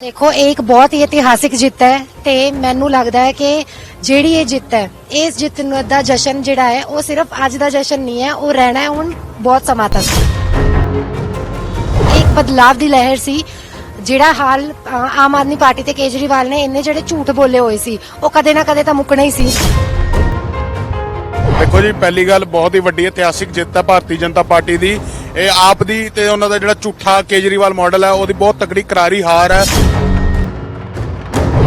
ਦੇਖੋ, ਇਹ ਇੱਕ ਬਹੁਤ ਹੀ ਇਤਿਹਾਸਿਕ ਜਿੱਤ ਹੈ ਤੇ ਮੈਨੂੰ ਲੱਗਦਾ ਹੈ ਕਿ ਜਿਹੜੀ ਇਹ ਜਿੱਤ ਹੈ, ਇਸ ਜਿੱਤ ਦਾ ਜਸ਼ਨ ਜਿਹੜਾ ਹੈ, ਉਹ ਸਿਰਫ ਅੱਜ ਦਾ ਜਸ਼ਨ ਨਹੀਂ ਹੈ, ਉਹ ਰਹਿਣਾ ਹੈ ਹੁਣ ਬਹੁਤ ਸਮਾਂ ਤੱਕ। ਇੱਕ ਬਦਲਾਵ ਦੀ ਲਹਿਰ ਸੀ, ਜਿਹੜਾ ਹਾਲ ਆਮ ਆਦਮੀ ਪਾਰਟੀ ਤੇ ਕੇਜਰੀਵਾਲ ਨੇ ਇੰਨੇ ਜਿਹੜੇ ਝੂਠ ਬੋਲੇ ਹੋਏ ਸੀ, ਉਹ ਕਦੇ ਨਾ ਕਦੇ ਤਾਂ ਮੁੱਕਣਾ ਹੀ ਸੀ। ਦੇਖੋ ਜੀ, ਪਹਿਲੀ ਗੱਲ ਬਹੁਤ ਹੀ ਵੱਡੀ ਇਤਿਹਾਸਿਕ ਜਿੱਤ ਹੈ ਭਾਰਤੀ ਜਨਤਾ ਪਾਰਟੀ ਦੀ। ਇਹ ਆਪ ਦੀ ਤੇ ਉਹਨਾਂ ਦਾ ਜਿਹੜਾ ਝੂਠਾ ਕੇਜਰੀਵਾਲ ਮਾਡਲ ਹੈ, ਉਹਦੀ ਬਹੁਤ ਤਕੜੀ ਕਰਾਰੀ ਹਾਰ ਹੈ।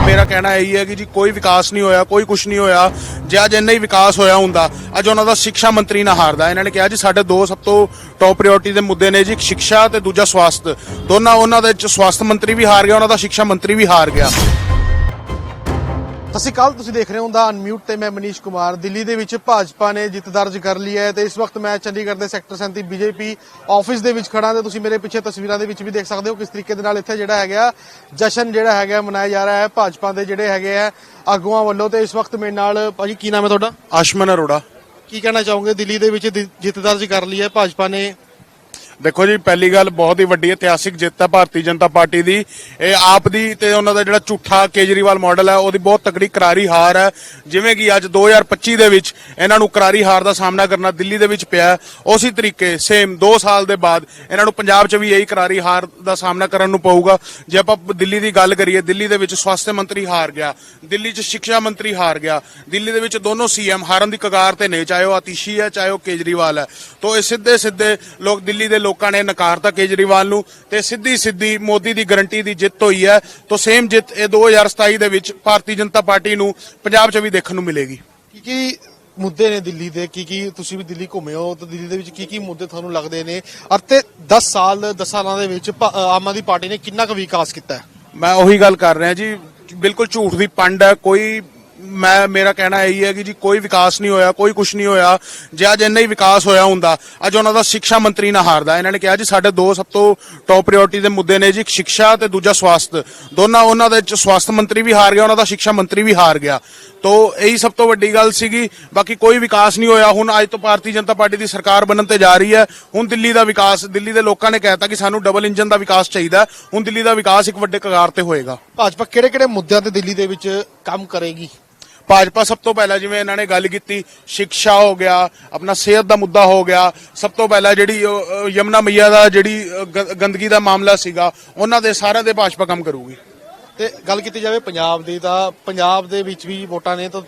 ਮੇਰਾ ਕਹਿਣਾ ਇਹੀ ਹੈ ਕਿ ਜੀ, ਕੋਈ ਵਿਕਾਸ ਨਹੀਂ ਹੋਇਆ, ਕੋਈ ਕੁਝ ਨਹੀਂ ਹੋਇਆ। ਜੇ ਅੱਜ ਇੰਨਾ ਹੀ ਵਿਕਾਸ ਹੋਇਆ ਹੁੰਦਾ, ਅੱਜ ਉਹਨਾਂ ਦਾ ਸਿੱਖਿਆ ਮੰਤਰੀ ਨਾ ਹਾਰਦਾ। ਇਹਨਾਂ ਨੇ ਕਿਹਾ ਜੀ, ਸਾਡੇ ਦੋ ਸਭ ਤੋਂ ਟੌਪ ਪ੍ਰਾਇੋਰਟੀ ਦੇ ਮੁੱਦੇ ਨੇ ਜੀ, ਇੱਕ ਸਿੱਖਿਆ ਤੇ ਦੂਜਾ ਸਵਾਸਥ। ਦੋਨਾਂ ਉਹਨਾਂ ਦੇ ਸਵਾਸਥ ਮੰਤਰੀ ਵੀ ਹਾਰ ਗਿਆ ਉਹਨਾਂ ਦਾ ਸਿੱਖਿਆ ਮੰਤਰੀ ਵੀ ਹਾਰ ਗਿਆ। ਸਤਿ ਸ਼੍ਰੀ ਅਕਾਲ ਤੁਸੀਂ ਦੇਖ ਰਹੇ ਹੋ ਦਾ ਅਨਮਿਊਟ ਤੇ ਮੈਂ ਮਨੀਸ਼ ਕੁਮਾਰ। ਦਿੱਲੀ ਦੇ ਵਿੱਚ ਭਾਜਪਾ ਨੇ ਜਿੱਤ ਦਰਜ ਕਰ ਲਈ ਹੈ ਤੇ ਇਸ ਵਕਤ ਮੈਂ ਚੰਡੀਗੜ੍ਹ ਦੇ ਸੈਕਟਰ 37 ਬੀਜੇਪੀ ਆਫਿਸ ਦੇ ਵਿੱਚ ਖੜਾ ਤੇ ਤੁਸੀਂ ਮੇਰੇ ਪਿੱਛੇ ਤਸਵੀਰਾਂ ਦੇ ਵਿੱਚ ਵੀ ਦੇਖ ਸਕਦੇ ਹੋ ਕਿਸ ਤਰੀਕੇ ਦੇ ਨਾਲ ਇੱਥੇ ਜਿਹੜਾ ਹੈਗਾ ਜਸ਼ਨ ਜਿਹੜਾ ਹੈਗਾ ਮਨਾਇਆ ਜਾ ਰਿਹਾ ਹੈ। ਭਾਜਪਾ ਦੇ ਜਿਹੜੇ ਹੈਗੇ ਆ ਆਗੂਆਂ ਵੱਲੋਂ ਤੇ ਇਸ ਵਕਤ ਮੇਰੇ ਨਾਲ ਭਾਜੀ ਕੀ ਨਾਮ ਹੈ ਤੁਹਾਡਾ? ਆਸ਼ਮਨ ਅਰੋੜਾ। ਕੀ ਕਹਿਣਾ ਚਾਹੋਗੇ? ਦਿੱਲੀ ਦੇ ਵਿੱਚ ਜਿੱਤ ਦਰਜ ਕਰ ਲਈ ਹੈ। ਭਾਜਪਾ ਨੇ ਦੇਖੋ ਜੀ ਪਹਿਲੀ ਗੱਲ ਬਹੁਤ ਹੀ ਵੱਡੀ ਇਤਿਹਾਸਿਕ ਜਿੱਤ ਹੈ ਭਾਰਤੀ ਜਨਤਾ ਪਾਰਟੀ ਦੀ। ਇਹ ਆਪ ਦੀ ਤੇ ਉਹਨਾਂ ਦਾ ਜਿਹੜਾ ਝੂਠਾ ਕੇਜਰੀਵਾਲ ਮਾਡਲ ਹੈ ਉਹਦੀ ਬਹੁਤ ਤਕੜੀ ਕਰਾਰੀ ਹਾਰ ਹੈ। ਜਿਵੇਂ ਕਿ ਅੱਜ 2025 ਦੇ ਵਿੱਚ ਇਹਨਾਂ ਨੂੰ ਕਰਾਰੀ ਹਾਰ ਦਾ ਸਾਹਮਣਾ ਕਰਨਾ ਦਿੱਲੀ ਦੇ ਵਿੱਚ ਪਿਆ ਹੈ, ਉਸੇ ਤਰੀਕੇ ਸੇਮ 2 ਸਾਲ ਦੇ ਬਾਅਦ ਇਹਨਾਂ ਨੂੰ ਪੰਜਾਬ 'ਚ ਵੀ ਇਹੀ ਕਰਾਰੀ ਹਾਰ ਦਾ ਸਾਹਮਣਾ ਕਰਨ ਨੂੰ ਪਊਗਾ। ਜੇ ਆਪਾਂ ਦਿੱਲੀ ਦੀ ਗੱਲ ਕਰੀਏ ਦਿੱਲੀ ਦੇ ਵਿੱਚ ਸਵਾਸਥ ਮੰਤਰੀ ਹਾਰ ਗਿਆ ਦਿੱਲੀ 'ਚ ਸਿੱਖਿਆ ਮੰਤਰੀ ਹਾਰ ਗਿਆ ਦਿੱਲੀ ਦੇ ਵਿੱਚ ਦੋਨੋਂ ਸੀਐਮ ਹਾਰਨ ਦੀ ਕਗਾਰ ਤੇ ਨੇ ਚਾਹੇ ਉਹ ਆਤੀਸ਼ੀ ਹੈ ਚਾਹੇ ਉਹ ਕੇਜਰੀਵਾਲ ਹੈ। ਤੋਂ ਇਹ ਸਿੱਧੇ ਸਿੱਧੇ ਲੋਕ ਦਿੱਲੀ ਦੇ ਲੋਕਾਂ ਨੇ ਨਕਾਰਤਾ ਕੇਜਰੀਵਾਲ ਨੂੰ ਤੇ ਸਿੱਧੀ ਸਿੱਧੀ ਮੋਦੀ ਦੀ ਗਰੰਟੀ ਦੀ ਜਿੱਤ ਹੋਈ ਹੈ ਤੋਂ ਸੇਮ ਜਿੱਤ ਇਹ 2027 ਦੇ ਵਿੱਚ ਭਾਰਤੀ ਜਨਤਾ ਪਾਰਟੀ ਨੂੰ ਪੰਜਾਬ 'ਚ ਵੀ ਦੇਖਣ ਨੂੰ ਮਿਲੇਗੀ। ਕੀ ਕੀ ਮੁੱਦੇ ਨੇ ਦਿੱਲੀ ਦੇ? ਕੀ ਕੀ ਤੁਸੀਂ ਵੀ ਦਿੱਲੀ ਘੁੰਮੇ ਹੋ ਤਾਂ ਦਿੱਲੀ ਦੇ ਵਿੱਚ ਕੀ ਕੀ ਮੁੱਦੇ ਤੁਹਾਨੂੰ ਲੱਗਦੇ ਨੇ? ਔਰ ਤੇ 10 ਸਾਲ 10 ਸਾਲਾਂ ਦੇ ਵਿੱਚ ਆਮ ਆਦਮੀ ਪਾਰਟੀ ਨੇ ਕਿੰਨਾ ਕੁ ਵਿਕਾਸ ਕੀਤਾ ਹੈ? ਮੈਂ ਉਹੀ ਗੱਲ ਕਰ ਰਿਹਾ ਜੀ ਬਿਲਕੁਲ ਝੂਠ ਦੀ ਪੰਡ ਹੈ ਕੋਈ ਮੈਂ, ਮੇਰਾ ਕਹਿਣਾ ਇਹੀ ਹੈ ਕਿ ਜੀ ਕੋਈ ਵਿਕਾਸ ਨਹੀਂ ਹੋਇਆ, ਕੋਈ ਕੁਝ ਨਹੀਂ ਹੋਇਆ, ਜੇ ਅੱਜ ਇੰਨਾ ਹੀ ਵਿਕਾਸ ਹੋਇਆ ਹੁੰਦਾ, ਅੱਜ ਉਹਨਾਂ ਦਾ ਸਿੱਖਿਆ ਮੰਤਰੀ ਨਾ ਹਾਰਦਾ। ਇਹਨਾਂ ਨੇ ਕਿਹਾ ਜੀ, ਸਾਡੇ ਦੋ ਸਭ ਤੋਂ ਟੌਪ ਪ੍ਰਾਇੋਰਟੀ ਦੇ ਮੁੱਦੇ ਨੇ ਜੀ ਇੱਕ ਸਿੱਖਿਆ ਤੇ ਦੂਜਾ ਸਵਾਸਥ। ਦੋਨਾਂ ਉਹਨਾਂ ਦੇ ਵਿੱਚ ਸਵਾਸਥ ਮੰਤਰੀ ਵੀ ਹਾਰ ਗਿਆ, ਉਹਨਾਂ ਦਾ ਸਿੱਖਿਆ ਮੰਤਰੀ ਵੀ ਹਾਰ ਗਿਆ। ਤੋ ਇਹੀ ਸਭ ਤੋਂ ਵੱਡੀ ਗੱਲ ਸੀਗੀ। ਬਾਕੀ ਕੋਈ ਵਿਕਾਸ ਨਹੀਂ ਹੋਇਆ। ਹੁਣ ਅੱਜ ਤੋਂ ਭਾਰਤੀ ਜਨਤਾ ਪਾਰਟੀ ਦੀ ਸਰਕਾਰ ਬਣਨ ਤੇ ਜਾ ਰਹੀ ਹੈ। ਹੁਣ ਦਿੱਲੀ ਦਾ ਵਿਕਾਸ, ਦਿੱਲੀ ਦੇ ਲੋਕਾਂ ਨੇ ਕਹਿਤਾ ਕਿ ਸਾਨੂੰ ਡਬਲ ਇੰਜਨ ਦਾ ਵਿਕਾਸ ਚਾਹੀਦਾ ਹੁਣ ਦਿੱਲੀ ਦਾ ਵਿਕਾਸ ਇੱਕ ਵੱਡੇ ਕਗਾਰ ਤੇ ਹੋਏਗਾ। ਭਾਜਪਾ ਕਿਹੜੇ ਕਿਹੜੇ ਮੁੱਦਿਆਂ ਤੇ ਦਿੱਲੀ ਦੇ ਵਿੱਚ ਕੰਮ ਕਰੇਗੀ? ਭਾਜਪਾ ਸਭ ਤੋਂ ਪਹਿਲਾਂ ਜਿਵੇਂ ਇਹਨਾਂ ਨੇ ਗੱਲ ਕੀਤੀ ਸਿੱਖਿਆ ਹੋ ਗਿਆ ਆਪਣਾ ਸਿਹਤ ਦਾ ਮੁੱਦਾ ਹੋ ਗਿਆ ਸਭ ਤੋਂ ਪਹਿਲਾਂ ਜਿਹੜੀ ਉਹ, ਯਮੁਨਾ ਮਈਆ ਦਾ ਜਿਹੜੀ ਗ- ਗੰਦਗੀ ਦਾ ਮਾਮਲਾ ਸੀਗਾ ਉਹਨਾਂ ਦੇ ਸਾਰਿਆਂ ਦੇ ਭਾਜਪਾ ਕੰਮ ਕਰੂਗੀ। ਤੇ ਗੱਲ ਕੀਤੀ ਜਾਵੇ ਪੰਜਾਬ ਦੀ ਤਾਂ ਪੰਜਾਬ ਦੇ ਵਿੱਚ ਵੀ ਵੋਟਾਂ ਨੇ ਤਾਂ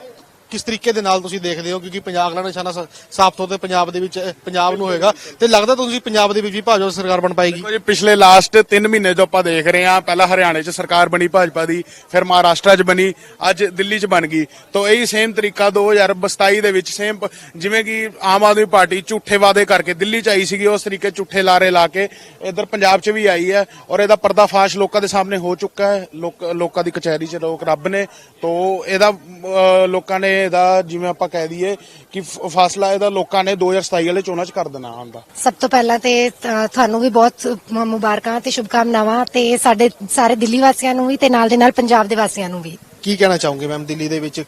ਕਿਸ ਤਰੀਕੇ ਦੇ ਨਾਲ ਤੁਸੀਂ ਦੇਖਦੇ ਹੋ? ਕਿਉਂਕਿ ਪੰਜਾਬ ਅਗਲਾ ਨਿਸ਼ਾਨਾ ਸਾਫ਼ ਤੌਰ ਤੇ ਪੰਜਾਬ ਦੇ ਵਿੱਚ ਪੰਜਾਬ ਨੂੰ ਹੋਏਗਾ। ਤੇ ਲੱਗਦਾ ਤੁਸੀਂ ਪੰਜਾਬ ਦੇ ਵਿੱਚ ਵੀ ਭਾਜਪਾ ਸਰਕਾਰ ਬਣ ਪਾਏਗੀ? ਦੇਖੋ ਜੀ, ਪਿਛਲੇ ਲਾਸਟ 3 ਮਹੀਨੇ ਤੋਂ ਆਪਾਂ ਦੇਖ ਰਹੇ ਹਾਂ, ਪਹਿਲਾਂ ਹਰਿਆਣੇ 'ਚ ਸਰਕਾਰ ਬਣੀ, ਭਾਜਪਾ ਦੀ, ਫਿਰ ਮਹਾਰਾਸ਼ਟਰ 'ਚ ਬਣੀ, ਅੱਜ ਦਿੱਲੀ 'ਚ ਬਣ ਗਈ। ਤੋਂ ਇਹੀ ਸੇਮ ਤਰੀਕਾ 2027 ਦੇ ਵਿੱਚ ਸੇਮ ਜਿਵੇਂ ਕਿ ਆਮ ਆਦਮੀ ਪਾਰਟੀ ਝੂਠੇ ਵਾਅਦੇ ਕਰਕੇ ਦਿੱਲੀ 'ਚ ਆਈ ਸੀਗੀ, ਉਸ ਤਰੀਕੇ ਝੂਠੇ ਲਾਰੇ ਲਾ ਕੇ ਇਧਰ ਪੰਜਾਬ 'ਚ ਵੀ ਆਈ ਹੈ ਔਰ ਇਹਦਾ ਪਰਦਾਫਾਸ਼ ਲੋਕਾਂ ਦੇ ਸਾਹਮਣੇ ਹੋ ਚੁੱਕਾ ਹੈ। ਲੋਕ, ਲੋਕਾਂ ਦੀ ਕਚਹਿਰੀ 'ਚ ਲੋਕ ਰੱਬ ਨੇ, ਤੋਂ ਇਹਦਾ ਲੋਕਾਂ ਨੇ ਇਹਦਾ ਜਿਵੇਂ ਆਪਾਂ ਕਹਿ ਦਈਏ ਕਿ ਫਾਸਲਾ ਇਹਦਾ ਲੋਕਾਂ ਨੇ 2027 ਵਾਲੇ ਚੋਣਾਂ 'ਚ ਕਰ ਦੇਣਾ ਆਉਂਦਾ ਸਭ ਤੋਂ ਪਹਿਲਾਂ ਤੇ ਤੁਹਾਨੂੰ ਵੀ ਬਹੁਤ ਮੁਬਾਰਕਾਂ ਤੇ ਸ਼ੁਭਕਾਮਨਾਵਾਂ ਤੇ ਸਾਡੇ ਸਾਰੇ ਦਿੱਲੀ ਵਾਸੀਆਂ ਨੂੰ ਵੀ ਤੇ ਨਾਲ ਦੇ ਨਾਲ ਪੰਜਾਬ ਦੇ ਵਾਸੀਆਂ ਨੂੰ ਵੀ। ਕੀ ਕਹਿਣਾ ਚਾਹੋਗੇ ਮੈਮ ਦਿੱਲੀ ਦੇ ਵਿੱਚ?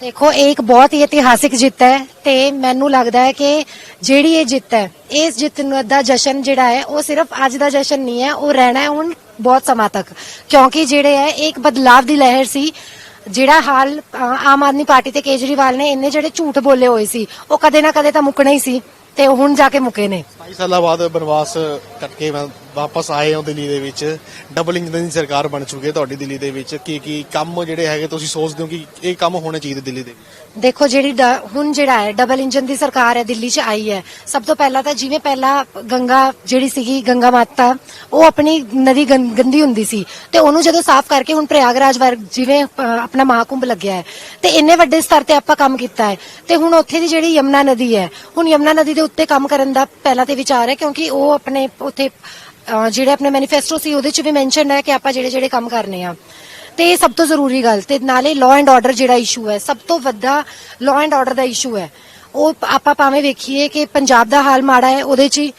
ਦੇਖੋ ਇਹ ਇੱਕ ਬਹੁਤ ਹੀ ਇਤਿਹਾਸਿਕ ਜਿੱਤ ਹੈ ਤੇ ਮੈਨੂੰ ਲੱਗਦਾ ਹੈ ਕਿ ਜਿਹੜੀ ਇਹ ਜਿੱਤ ਹੈ ਇਸ ਜਿੱਤ ਨੂੰ ਦਾ ਜਸ਼ਨ ਜਿਹੜਾ ਹੈ ਉਹ ਸਿਰਫ ਅੱਜ ਦਾ ਜਸ਼ਨ ਨਹੀਂ ਹੈ ਉਹ ਰਹਿਣਾ ਹੈ ਹੁਣ ਬਹੁਤ ਸਮਾਂ ਤੱਕ। ਕਿਉਂਕਿ ਜਿਹੜੇ ਹੈ ਇੱਕ ਬਦਲਾਵ ਦੀ ਲਹਿਰ ਸੀ ਜਿਹੜਾ ਹਾਲ ਆਮ ਆਦਮੀ ਪਾਰਟੀ ਤੇ ਕੇਜਰੀਵਾਲ ਨੇ ਇੰਨੇ ਜਿਹੜੇ ਝੂਠ ਬੋਲੇ ਹੋਏ ਸੀ, ਉਹ ਕਦੇ ਨਾ ਕਦੇ ਤਾਂ ਮੁੱਕਣਾ ਹੀ ਸੀ, ਤੇ ਉਹ ਹੁਣ ਜਾ ਕੇ ਮੁੱਕੇ ਨੇ। 22 ਸਾਲਾਂ ਬਾਅਦ ਬਨਵਾਸ ਕਰਕੇ ਮੈਂ ਵਾਪਸ ਆਏ ਹਾਂ ਦਿੱਲੀ ਦੇ ਵਿੱਚ। ਡਬਲ ਇੰਜਨ ਦੀ ਸਰਕਾਰ ਬਣ ਚੁੱਕੀ ਹੈ ਤੁਹਾਡੀ ਦਿੱਲੀ ਦੇ ਵਿੱਚ। ਕੀ ਕੀ ਕੰਮ ਜਿਹੜੇ ਹੈਗੇ ਤੁਸੀਂ ਸੋਚਦੇ ਹੋ ਕਿ ਇਹ ਕੰਮ ਹੋਣੇ ਚਾਹੀਦੇ ਦਿੱਲੀ ਦੇ? ਦੇਖੋ ਜਿਹੜੀ ਡ- ਹੁਣ ਜਿਹੜਾ ਹੈ ਡਬਲ ਇੰਜਨ ਦੀ ਸਰਕਾਰ ਹੈ ਦਿੱਲੀ 'ਚ ਆਈ ਹੈ। ਸਭ ਤੋਂ ਪਹਿਲਾਂ ਤਾਂ ਜਿਵੇਂ ਪਹਿਲਾਂ ਗੰਗਾ ਜਿਹੜੀ ਸੀਗੀ ਗੰਗਾ ਮਾਤਾ ਉਹ ਆਪਣੀ ਨਦੀ ਗੰ- ਗੰਦੀ ਹੁੰਦੀ ਸੀ। ਤੇ ਉਹਨੂੰ ਜਦੋਂ ਸਾਫ਼ ਕਰਕੇ ਹੁਣ ਪ੍ਰਯਾਗਰਾਜ ਵਰਗ ਜਿਵੇਂ ਅ, ਆਪਣਾ ਮਹਾਕੁੰਭ ਲੱਗਿਆ ਹੈ। ਤੇ ਇੰਨੇ ਵੱਡੇ ਸਤਰ ਤੇ ਆਪਾਂ ਕੰਮ ਕੀਤਾ ਹੈ। ਤੇ ਹੁਣ ਉੱਥੇ ਦੀ ਜਿਹੜੀ ਯਮਨਾ ਨਦੀ ਹੈ ਹੁਣ ਯਮਨਾ ਨਦੀ ਦੇ ਉੱਤੇ ਕੰਮ ਕਰਨ ਦਾ ਪਹਿਲਾਂ ਤੇ ਵਿਚਾਰ ਹੈ, ਕਿਉਂਕਿ ਉਹ ਆਪਣੇ ਉੱਥੇ ਜਿਹੜੇ ਆਪਣੇ ਮੈਨੀਫੈਸਟੋ ਸੀ, ਉਹਦੇ 'ਚ ਵੀ ਮੈਂਸ਼ਨ ਹੈ ਕਿ ਆਪਾਂ ਜਿਹੜੇ ਜਿਹੜੇ ਕੰਮ ਕਰਨੇ ਆ। ਤੇ ਇਹ ਸਭ ਤੋਂ ਜ਼ਰੂਰੀ ਗੱਲ, ਤੇ ਨਾਲੇ ਲਾਅ ਐਂਡ ਆਰਡਰ ਜਿਹੜਾ ਇਸ਼ੂ ਹੈ, ਸਭ ਤੋਂ ਵੱਡਾ ਲਾਅ ਐਂਡ ਆਰਡਰ ਦਾ ਇਸ਼ੂ ਹੈ। ਉਹ ਆਪਾਂ ਭਾਵੇਂ ਵੇਖੀਏ ਕਿ ਪੰਜਾਬ ਦਾ ਹਾਲ ਮਾੜਾ ਹੈ, ਉਹਦੇ 'ਚ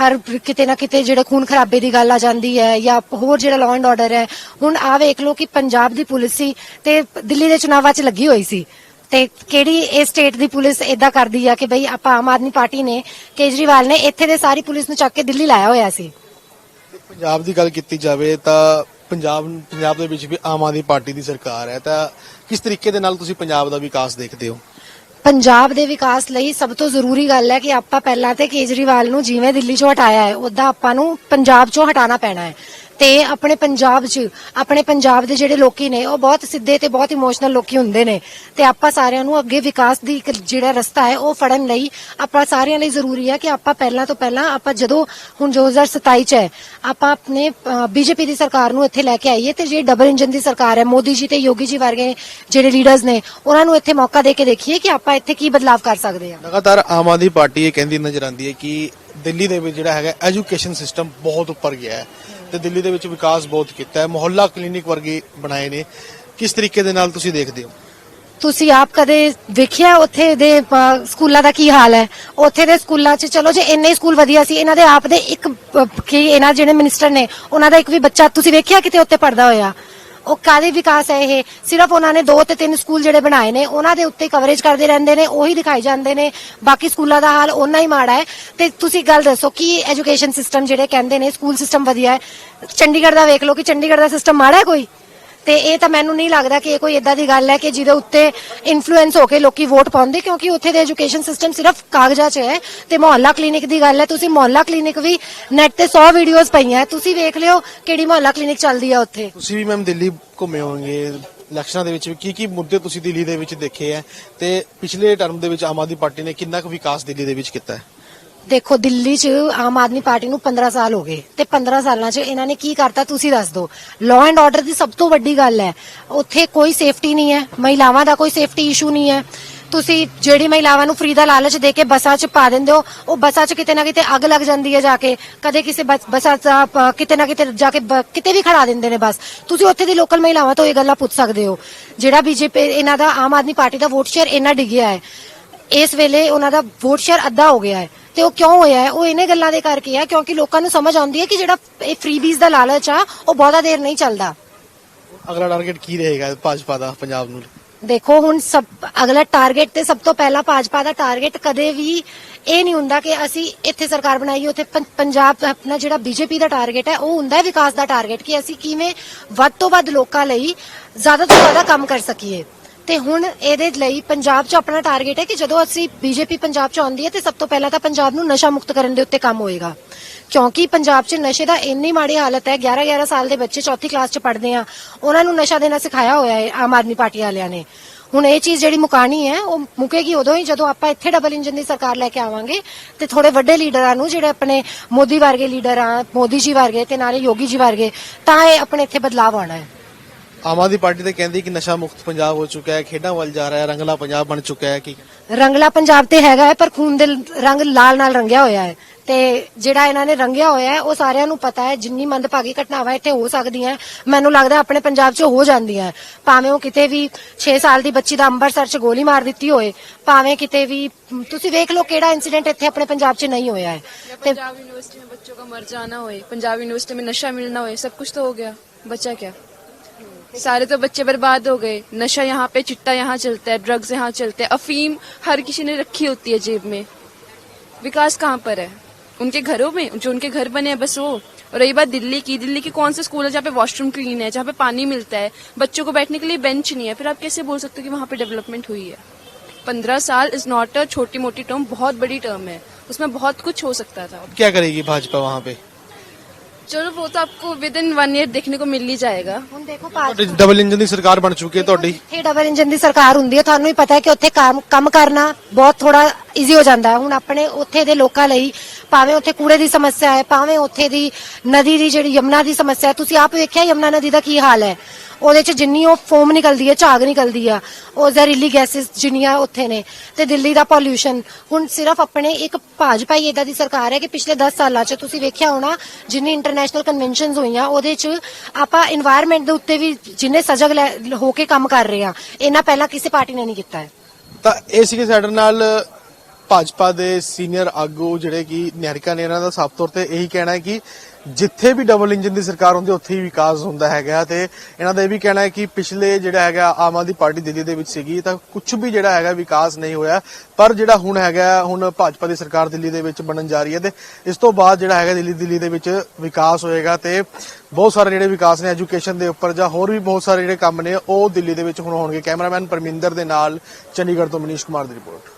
ਹਰ ਕਿਤੇ ਨਾ ਕਿਤੇ ਜਿਹੜਾ ਖੂਨ ਖਰਾਬੇ ਦੀ ਗੱਲ ਆ ਜਾਂਦੀ ਹੈ, ਜਾਂ ਹੋਰ ਜਿਹੜਾ ਲਾਅ ਐਂਡ ਆਰਡਰ ਹੈ। ਹੁਣ ਆ ਵੇਖ ਲਓ ਕਿ ਪੰਜਾਬ ਦੀ ਪੁਲਿਸ ਸੀ, ਤੇ ਦਿੱਲੀ ਦੇ ਚੁਣਾਵਾਂ 'ਚ ਲੱਗੀ ਹੋਈ ਸੀ। ਤੇ ਕਿਹੜੀ ਇਹ ਸਟੇਟ ਦੀ ਪੁਲਿਸ ਇਦਾਂ ਕਰਦੀ ਆ ਕਿ ਬਈ ਆਪਾਂ ਆਮ ਆਦਮੀ ਪਾਰਟੀ ਨੇ ਕੇਜਰੀਵਾਲ ਨੇ ਇੱਥੇ ਦੇ ਸਾਰੀ ਪੁਲਿਸ ਨੂੰ ਚੱਕ ਕੇ ਦਿੱਲੀ ਲਾਇਆ ਹੋਇਆ ਸੀ। ਪੰਜਾਬ ਦੀ ਗੱਲ ਕੀਤੀ ਜਾਵੇ ਤਾਂ ਪੰਜਾਬ ਪੰਜਾਬ ਦੇ ਵਿੱਚ ਵੀ ਆਮ ਆਦਮੀ ਪਾਰਟੀ ਦੀ ਸਰਕਾਰ ਹੈ ਤਾਂ ਕਿਸ ਤਰੀਕੇ ਦੇ ਨਾਲ ਤੁਸੀਂ ਪੰਜਾਬ ਦਾ ਵਿਕਾਸ ਦੇਖਦੇ ਹੋ? ਪੰਜਾਬ ਦੇ ਵਿਕਾਸ ਲਈ ਸਭ ਤੋਂ ਜ਼ਰੂਰੀ ਗੱਲ ਹੈ ਕਿ ਆਪਾਂ ਪਹਿਲਾਂ ਤੇ ਕੇਜਰੀਵਾਲ ਨੂੰ ਜਿਵੇਂ ਦਿੱਲੀ ਚੋਂ ਹਟਾਇਆ ਹੈ ਉਦਾਂ ਆਪਾਂ ਨੂੰ ਪੰਜਾਬ ਚੋਂ ਹਟਾਣਾ ਪੈਣਾ ਹੈ। ਤੇ ਆਪਣੇ ਪੰਜਾਬ 'ਚ, ਆਪਣੇ ਪੰਜਾਬ ਦੇ ਜਿਹੜੇ ਲੋਕੀ ਨੇ, ਉਹ ਬਹੁਤ ਸਿੱਧੇ ਤੇ ਬਹੁਤ ਇਮੋਸ਼ਨਲ ਲੋਕੀ ਹੁੰਦੇ ਨੇ। ਤੇ ਆਪਾਂ ਸਾਰਿਆਂ ਨੂੰ ਅੱਗੇ ਵਿਕਾਸ ਦੀ ਇੱਕ ਜਿਹੜਾ ਰਸਤਾ ਹੈ, ਉਹ ਫੜਨ ਲਈ ਆਪਾਂ ਸਾਰਿਆਂ ਲਈ ਜ਼ਰੂਰੀ ਹੈ ਕਿ ਆਪਾਂ ਪਹਿਲਾਂ ਤੋਂ ਪਹਿਲਾਂ ਆਪਾਂ ਜਦੋਂ ਹੁਣ 2027 ਚ ਹੈ, ਆਪਾਂ ਆਪਣੇ ਬੀਜੇਪੀ ਦੀ ਸਰਕਾਰ ਨੂੰ ਇੱਥੇ ਲੈ ਕੇ ਆਈਏ ਤੇ ਜਿਹੜੀ ਡਬਲ ਇੰਜਨ ਦੀ ਸਰਕਾਰ ਹੈ, ਮੋਦੀ ਜੀ ਤੇ ਯੋਗੀ ਜੀ ਵਰਗੇ ਜਿਹੜੇ ਲੀਡਰਸ ਨੇ, ਉਹਨਾਂ ਨੂੰ ਇੱਥੇ ਮੌਕਾ ਦੇ ਕੇ ਦੇਖੀਏ ਕਿ ਆਪਾਂ ਇੱਥੇ ਕੀ ਬਦਲਾਵ ਕਰ ਸਕਦੇ ਹਾਂ। ਲਗਾਤਾਰ ਆਮ ਆਦਮੀ ਪਾਰਟੀ ਇਹ ਕਹਿੰਦੀ ਨਜ਼ਰ ਆਉਂਦੀ ਹੈ ਕਿ ਦਿੱਲੀ ਦੇ ਵਿੱਚ ਜਿਹੜਾ ਹੈਗਾ ਐਜੂਕੇਸ਼ਨ ਸਿਸਟਮ ਬਹੁਤ ਉੱਪਰ ਗਿਆ ਹੈ ਤੇ ਦਿੱਲੀ ਦੇ ਵਿੱਚ ਵਿਕਾਸ ਬਹੁਤ ਕੀਤਾ ਹੈ ਮੁਹੱਲਾ ਕਲੀਨਿਕ ਵਰਗੇ ਬਣਾਏ ਨੇ। ਕਿਸ ਤਰੀਕੇ ਦੇ ਨਾਲ ਤੁਸੀਂ ਦੇਖਦੇ ਹੋ? ਤੁਸੀਂ ਆਪ ਕਦੇ ਵੇਖਿਆ ਉੱਥੇ ਦੇ ਅ, ਸਕੂਲਾਂ ਦਾ ਕੀ ਹਾਲ ਹੈ? ਉੱਥੇ ਦੇ ਸਕੂਲਾਂ 'ਚ ਚਲੋ ਜੇ ਇੰਨੇ ਸਕੂਲ ਵਧੀਆ ਸੀ ਇਹਨਾਂ ਦੇ ਆਪ ਦੇ ਇੱਕ ਅ, ਕੀ ਇਹਨਾਂ ਜਿਹੜੇ ਮਿਨਿਸਟਰ ਨੇ ਉਹਨਾਂ ਦਾ ਇੱਕ ਵੀ ਬੱਚਾ ਤੁਸੀਂ ਵੇਖਿਆ ਕਿਤੇ ਉੱਤੇ ਪੜਦਾ ਹੋਇਆ? ਉਹ ਕਾਦੇ ਵਿਕਾਸ ਹੈ ਇਹ? ਸਿਰਫ ਉਹਨਾਂ ਨੇ ਦੋ ਤੇ ਤਿੰਨ ਸਕੂਲ ਜਿਹੜੇ ਬਣਾਏ ਨੇ, ਉਹਨਾਂ ਦੇ ਉੱਤੇ ਕਵਰੇਜ ਕਰਦੇ ਰਹਿੰਦੇ ਨੇ, ਉਹੀ ਦਿਖਾਈ ਜਾਂਦੇ ਨੇ। ਬਾਕੀ ਸਕੂਲਾਂ ਦਾ ਹਾਲ ਓਨਾ ਹੀ ਮਾੜਾ ਹੈ। ਤੇ ਤੁਸੀਂ ਗੱਲ ਦੱਸੋ, ਕਿ ਐਜੂਕੇਸ਼ਨ ਸਿਸਟਮ ਜਿਹੜੇ ਕਹਿੰਦੇ ਨੇ ਸਕੂਲ ਸਿਸਟਮ ਵਧੀਆ ਹੈ? ਚੰਡੀਗੜ੍ਹ ਦਾ ਵੇਖ ਲਓ ਕਿ ਚੰਡੀਗੜ੍ਹ ਦਾ ਸਿਸਟਮ ਮਾੜਾ ਹੈ ਕੋਈ? ਤੇ ਇਹ ਤਾਂ ਮੈਨੂੰ ਨਹੀਂ ਲੱਗਦਾ ਕਿ ਇਹ ਕੋਈ ਇਦਾਂ ਦੀ ਗੱਲ ਹੈ ਕਿ ਜਿਹਦੇ ਉੱਤੇ ਇਨਫਲੂਐਂਸ ਹੋ ਕੇ ਲੋਕੀ ਵੋਟ ਪਾਉਂਦੇ, ਕਿਉਂਕਿ ਉੱਥੇ ਦੇ ਐਜੂਕੇਸ਼ਨ ਸਿਸਟਮ ਸਿਰਫ ਕਾਗਜ਼ਾਂ 'ਚ ਹੈ ਤੇ ਮੁਹੱਲਾ ਕਲੀਨਿਕ ਦੀ ਗੱਲ ਹੈ। ਤੁਸੀਂ ਮੁਹੱਲਾ ਕਲੀਨਿਕ ਵੀ ਨੈਟ ਤੇ 100 ਵੀਡੀਓਜ਼ ਪਈਆਂ, ਤੁਸੀਂ ਵੇਖ ਲਿਓ ਕਿਹੜੀ ਮੁਹੱਲਾ ਕਲੀਨਿਕ ਚੱਲਦੀ ਆ ਉੱਥੇ। ਤੁਸੀਂ ਵੀ ਮੈਮ ਦਿੱਲੀ ਘੁੰਮੇ ਹੋਵੋਗੇ, ਇਲੈਕਸ਼ਨਾਂ ਦੇ ਵਿੱਚ ਵੀ ਕੀ ਕੀ ਮੁੱਦੇ ਤੁਸੀਂ ਦਿੱਲੀ ਦੇ ਵਿੱਚ ਦੇਖੇ ਹੈ ਤੇ ਪਿਛਲੇ ਟਰਮ ਦੇ ਵਿੱਚ ਆਮ ਆਦਮੀ ਪਾਰਟੀ ਨੇ ਕਿੰਨਾ ਕੁ ਵਿਕਾਸ ਦਿੱਲੀ ਦੇ ਵਿੱਚ ਕੀਤਾ ਹੈ? ਦੇਖੋ, ਦਿੱਲੀ 'ਚ ਆਮ ਆਦਮੀ ਪਾਰਟੀ ਨੂੰ 15 ਸਾਲ ਹੋ ਗਏ ਤੇ 15 ਸਾਲਾਂ 'ਚ ਇਹਨਾਂ ਨੇ ਕੀ ਕਰਤਾ ਤੁਸੀਂ ਦੱਸ ਦਿਓ। ਲਾਅ ਐਂਡ ਆਰਡਰ ਦੀ ਸਭ ਤੋਂ ਵੱਡੀ ਗੱਲ ਹੈ, ਉੱਥੇ ਕੋਈ ਸੇਫਟੀ ਨਹੀਂ ਹੈ, ਮਹਿਲਾਵਾਂ ਦਾ ਕੋਈ ਸੇਫਟੀ ਇਸ਼ੂ ਨਹੀਂ ਹੈ। ਤੁਸੀਂ ਜਿਹੜੀ ਮਹਿਲਾਵਾਂ ਨੂੰ ਫਰੀ ਦਾ ਲਾਲਚ ਦੇ ਕੇ ਬੱਸਾਂ 'ਚ ਪਾ ਦਿੰਦੇ ਹੋ, ਉਹ ਬੱਸਾਂ 'ਚ ਕਿਤੇ ਨਾ ਕਿਤੇ ਅੱਗ ਲੱਗ ਜਾਂਦੀ ਹੈ ਜਾ ਕੇ। ਕਦੇ ਕਿਸੇ ਬੱਸਾਂ 'ਚ ਕਿਤੇ ਨਾ ਕਿਤੇ ਜਾ ਕੇ ਕਿਤੇ ਵੀ ਖੜਾ ਦਿੰਦੇ ਨੇ ਬੱਸ। ਤੁਸੀਂ ਉੱਥੇ ਦੀ ਲੋਕਲ ਮਹਿਲਾਵਾਂ ਤੋਂ ਇਹ ਗੱਲਾਂ ਪੁੱਛ ਸਕਦੇ ਹੋ। ਜਿਹੜਾ ਬੀਜੇਪੀ, ਇਹਨਾਂ ਦਾ ਆਮ ਆਦਮੀ ਪਾਰਟੀ ਦਾ ਵੋਟ ਸ਼ੇਅਰ ਇੰਨਾ ਡਿੱਗਿਆ ਹੈ। ਇਸ ਵੇਲੇ ਉਹਨਾਂ ਦਾ ਵੋਟ ਸ਼ੇਅਰ ਅੱਧਾ ਹੋ ਗਿਆ ਹੈ। ਤੇ ਉਹ ਕਿਉਂ ਹੋਇਆ ਹੈ? ਉਹ ਇਹਨੇ ਗੱਲਾਂ ਦੇ ਕਰਕੇ ਆ ਕਿਉਂਕਿ ਲੋਕਾਂ ਨੂੰ ਸਮਝ ਆਉਂਦੀ ਹੈ ਕਿ ਜਿਹੜਾ ਇਹ ਫ੍ਰੀਬੀਜ਼ ਦਾ ਲਾਲਚ ਆ ਉਹ ਬਹੁਤਾ ਦੇਰ ਨਹੀਂ ਚੱਲਦਾ। ਅਗਲਾ ਟਾਰਗੇਟ ਕੀ ਰਹੇਗਾ ਭਾਜਪਾ ਦਾ ਪੰਜਾਬ ਨੂੰ? ਦੇਖੋ ਹੁਣ ਸਭ ਅਗਲਾ ਟਾਰਗੇਟ ਤੇ ਸਭ ਤੋਂ ਪਹਿਲਾਂ ਭਾਜਪਾ ਦਾ ਟਾਰਗੇਟ ਕਦੇ ਵੀ ਇਹ ਨਹੀਂ ਹੁੰਦਾ ਕਿ ਅਸੀਂ ਇੱਥੇ ਸਰਕਾਰ ਬਣਾਈਏ ਉੱਥੇ ਪੰਜਾਬ ਆਪਣਾ ਜਿਹੜਾ ਬੀਜੇਪੀ ਦਾ ਟਾਰਗੇਟ ਹੈ ਉਹ ਹੁੰਦਾ ਹੈ ਵਿਕਾਸ ਦਾ ਟਾਰਗੇਟ ਕਿ ਅਸੀਂ ਕਿਵੇਂ ਵੱਧ ਤੋਂ ਵੱਧ ਲੋਕਾਂ ਲਈ ਜ਼ਿਆਦਾ ਤੋਂ ਜ਼ਿਆਦਾ ਕੰਮ ਕਰ ਸਕੀਏ। ਤੇ ਹੁਣ ਇਹਦੇ ਲਈ ਪੰਜਾਬ 'ਚ ਆਪਣਾ ਟਾਰਗੇਟ ਹੈ ਕਿ ਜਦੋਂ ਅਸੀਂ ਬੀਜੇਪੀ ਪੰਜਾਬ 'ਚ ਆਉਂਦੀ ਹੈ ਤੇ ਸਭ ਤੋਂ ਪਹਿਲਾਂ ਤਾਂ ਪੰਜਾਬ ਨੂੰ ਨਸ਼ਾ ਮੁਕਤ ਕਰਨ ਦੇ ਉੱਤੇ ਕੰਮ ਹੋਏਗਾ। ਕਿਉਂਕਿ ਪੰਜਾਬ 'ਚ ਨਸ਼ੇ ਦਾ ਇੰਨੀ ਮਾੜੀ ਹਾਲਤ ਹੈ 11 11 ਸਾਲ ਦੇ ਬੱਚੇ ਚੌਥੀ ਕਲਾਸ 'ਚ ਪੜ੍ਹਦੇ ਆ, ਉਹਨਾਂ ਨੂੰ ਨਸ਼ਾ ਦੇਣਾ ਸਿਖਾਇਆ ਹੋਇਆ ਹੈ ਆਮ ਆਦਮੀ ਪਾਰਟੀ ਵਾਲਿਆਂ ਨੇ। ਹੁਣ ਇਹ ਚੀਜ਼ ਜਿਹੜੀ ਮੁਕਾਣੀ ਹੈ, ਉਹ ਮੁਕੇਗੀ ਉਦੋਂ ਹੀ ਜਦੋਂ ਆਪਾਂ ਇੱਥੇ ਡਬਲ ਇੰਜਨ ਦੀ ਸਰਕਾਰ ਲੈ ਕੇ ਆਵਾਂਗੇ ਤੇ ਥੋੜੇ ਵੱਡੇ ਲੀਡਰਾਂ ਨੂੰ, ਜਿਹੜੇ ਆਪਣੇ ਮੋਦੀ ਵਰਗੇ ਲੀਡਰ ਆ, ਮੋਦੀ ਜੀ ਵਰਗੇ ਤੇ ਨਾਲੇ ਯੋਗੀ ਜੀ ਵਰਗੇ, ਤਾਂ ਇਹ ਆਪਣੇ ਇੱਥੇ ਬਦਲਾਅ ਆਉਣਾ ਹੈ। ਆਮ ਆਦਮੀ ਪਾਰਟੀ ਤੇ ਕਹਿੰਦੀ ਕਿ ਨਸ਼ਾ ਮੁਕਤ ਪੰਜਾਬ ਹੋ ਚੁੱਕਾ ਹੈ ਖੇਡਾਂ ਵੱਲ ਜਾ ਰਿਹਾ ਹੈ ਰੰਗਲਾ ਪੰਜਾਬ ਬਣ ਚੁੱਕਾ ਹੈ ਕੀ ਰੰਗਲਾ ਪੰਜਾਬ ਤੇ ਹੈਗਾ ਹੈ ਪਰ ਖੂਨ ਦੇ ਰੰਗ ਲਾਲ ਨਾਲ ਰੰਗਿਆ ਹੋਇਆ ਹੈ ਤੇ ਜਿਹੜਾ ਇਹਨਾਂ ਨੇ ਰੰਗਿਆ ਹੋਇਆ ਹੈ ਉਹ ਸਾਰਿਆਂ ਨੂੰ ਪਤਾ ਹੈ ਜਿੰਨੀ ਮੰਦਭਾਗੀ ਘਟਨਾਵਾਂ ਇੱਥੇ ਹੋ ਸਕਦੀਆਂ ਮੈਨੂੰ ਲੱਗਦਾ ਆਪਣੇ ਪੰਜਾਬ 'ਚ ਹੋ ਜਾਂਦੀਆਂ ਭਾਵੇਂ ਉਹ ਕਿਤੇ ਵੀ 6 ਸਾਲ ਦੀ ਬੱਚੀ ਦਾ ਅੰਮ੍ਰਿਤਸਰ 'ਚ ਗੋਲੀ ਮਾਰ ਦਿੱਤੀ ਹੋਏ ਭਾਵੇਂ ਕਿਤੇ ਵੀ ਮ, ਤੁਸੀਂ ਵੇਖ ਲਓ ਕਿਹੜਾ ਇਨਸੀਡੈਂਟ ਇੱਥੇ ਆਪਣੇ ਪੰਜਾਬ 'ਚ ਨਹੀਂ ਹੋਇਆ ਹੈ ਤੇ पंजाब यूनिवर्सिटी में बच्चों का मर जाना होए पंजाब यूनिवर्सिटी में नशा मिलना होए सब कुछ तो हो गया बचा क्या सारे तो बच्चे बर्बाद हो गए। नशा यहाँ पे, चिट्टा यहाँ चलता है ड्रग्स यहाँ चलते हैं। अफीम हर किसी ने रखी होती है जेब में। विकास कहाँ पर है? उनके घरों में? जो उनके घर बने हैं, बस वो। और रही बात दिल्ली की। दिल्ली के कौन से स्कूल है जहाँ पे वॉशरूम क्लीन है, जहाँ पे पानी मिलता है? बच्चों को बैठने के लिए बेंच नहीं है। फिर आप कैसे बोल सकते हो कि वहाँ पे डेवलपमेंट हुई है? पंद्रह साल इज़ नॉट अ छोटी मोटी टर्म बहुत बड़ी टर्म है। उसमें बहुत कुछ हो सकता था। क्या करेगी भाजपा वहाँ पे? चलो वो तो आपको विद इन वन ईयर देखने को मिल ही जाएगा ਹੁਣ ਦੇਖੋ ਭਾਜ- ਤੁਹਾਡੀ ਡਬਲ ਇੰਜਨ ਦੀ ਸਰਕਾਰ ਬਣ ਚੁੱਕੀ ਹੈ ਤੁਹਾਡੀ ਇੱਥੇ ਡਬਲ ਇੰਜਨ ਦੀ ਸਰਕਾਰ ਹੁੰਦੀ ਹੈ ਤੁਹਾਨੂੰ ਹੀ ਪਤਾ ਹੈ ਕਿ ਉੱਥੇ ਕੰਮ ਕੰਮ ਕਰਨਾ ਬਹੁਤ ਥੋੜਾ ਈਜ਼ੀ ਹੋ ਜਾਂਦਾ। ਹੈ। ਹੁਣ ਆਪਣੇ ਉੱਥੇ ਦੇ ਲੋਕਾਂ ਲਈ ਭਾਵੇਂ ਉੱਥੇ ਕੂੜੇ ਦੀ ਸਮੱਸਿਆ ਹੈ, ਭਾਵੇਂ ਉੱਥੇ ਦੀ ਨਦੀ ਦੀ ਜਿਹੜੀ ਯਮਨਾ ਦੀ ਸਮੱਸਿਆ ਹੈ, ਤੁਸੀਂ ਆਪ ਵੇਖਿਆ ਯਮਨਾ ਨਦੀ ਦਾ ਕੀ ਹਾਲ ਹੈ? ਉਹਦੇ 'ਚ ਜਿੰਨੀ ਉਹ ਫੋਮ ਨਿਕਲਦੀ ਹੈ, ਝਾਗ ਨਿਕਲਦੀ ਆ। ਉਹ ਜ਼ਹਿਰੀਲੀ ਗੈਸਸ ਜਿੰਨੀਆਂ ਉੱਥੇ ਨੇ ਤੇ ਦਿੱਲੀ ਦਾ ਪੋਲਿਊਸ਼ਨ ਹੁਣ ਸਿਰਫ ਆਪਣੇ ਇੱਕ ਭਾਜਪਾ ਹੀ ਦੀ ਸਰਕਾਰ ਹੈ ਕਿ ਪਿਛਲੇ 10 ਸਾਲਾਂ 'ਚ ਤੁਸੀਂ ਵੇਖਿਆ ਹੋਣਾ, ਜਿੰਨੀ ਇੰਟਰਨੈਸ਼ਨਲ ਕਨਵੈਨਸ਼ਨਸ ਹੋਈਆਂ, ਉਹਦੇ 'ਚ ਆਪਾਂ এনवायरमेंट ਦੇ ਉੱਤੇ ਵੀ ਜਿੰਨੇ ਸਜਗ ਲੈ- ਹੋ ਕੇ ਕੰਮ ਕਰ ਰਹੇ ਆ, ਇਹਨਾਂ ਪਹਿਲਾਂ ਕਿਸੇ ਪਾਰਟੀ ਨੇ ਨਹੀਂ ਕੀਤਾ ਤਾਂ ਇਹ ਸੀਗੇ ਨਾਲ ਭਾਜਪਾ ਦੇ ਸੀਨੀਅਰ ਆਗੂ ਜਿਹੜੇ ਕਿ ਨਿਹਾਰਿਕਾ ਨੇ ਇਹਨਾਂ ਦਾ ਸਾਫ਼ ਤੌਰ ਤੇ ਇਹੀ ਕਹਿਣਾ ਹੈ ਕਿ ਜਿੱਥੇ ਵੀ ਡਬਲ ਇੰਜਨ ਦੀ ਸਰਕਾਰ ਹੁੰਦੀ ਉੱਥੇ ਹੀ ਵਿਕਾਸ ਹੁੰਦਾ ਹੈਗਾ ਤੇ ਇਹਨਾਂ ਦਾ ਇਹ ਵੀ ਕਹਿਣਾ ਹੈ ਕਿ ਪਿਛਲੇ ਜਿਹੜਾ ਹੈਗਾ ਆਮ ਆਦਮੀ ਪਾਰਟੀ ਦਿੱਲੀ ਦੇ ਵਿੱਚ ਸੀਗੀ, ਤਾਂ ਕੁਝ ਵੀ ਜਿਹੜਾ ਹੈਗਾ ਵਿਕਾਸ ਨਹੀਂ ਹੋਇਆ, ਪਰ ਜਿਹੜਾ ਹੁਣ ਹੈਗਾ ਹੁਣ ਭਾਜਪਾ ਦੀ ਸਰਕਾਰ ਦਿੱਲੀ ਦੇ ਵਿੱਚ ਬਣਨ ਜਾ ਰਹੀ ਹੈ ਤੇ ਇਸ ਤੋਂ ਬਾਅਦ ਜਿਹੜਾ ਹੈਗਾ ਦਿੱਲੀ ਦਿੱਲੀ ਦੇ ਵਿੱਚ ਵਿਕਾਸ ਹੋਏਗਾ ਤੇ ਬਹੁਤ ਸਾਰੇ ਜਿਹੜੇ ਵਿਕਾਸ ਨੇ ਐਜੂਕੇਸ਼ਨ ਦੇ ਉੱਪਰ ਜਾਂ ਹੋਰ ਵੀ ਬਹੁਤ ਸਾਰੇ ਜਿਹੜੇ ਕੰਮ ਨੇ, ਉਹ ਦਿੱਲੀ ਦੇ ਵਿੱਚ ਹੁਣ ਹੋਣਗੇ। ਕੈਮਰਾਮੈਨ ਪਰਮਿੰਦਰ ਦੇ ਨਾਲ ਚੰਡੀਗੜ੍ਹ ਤੋਂ ਮਨੀਸ਼ ਕੁਮਾਰ ਦੀ ਰਿਪੋਰਟ।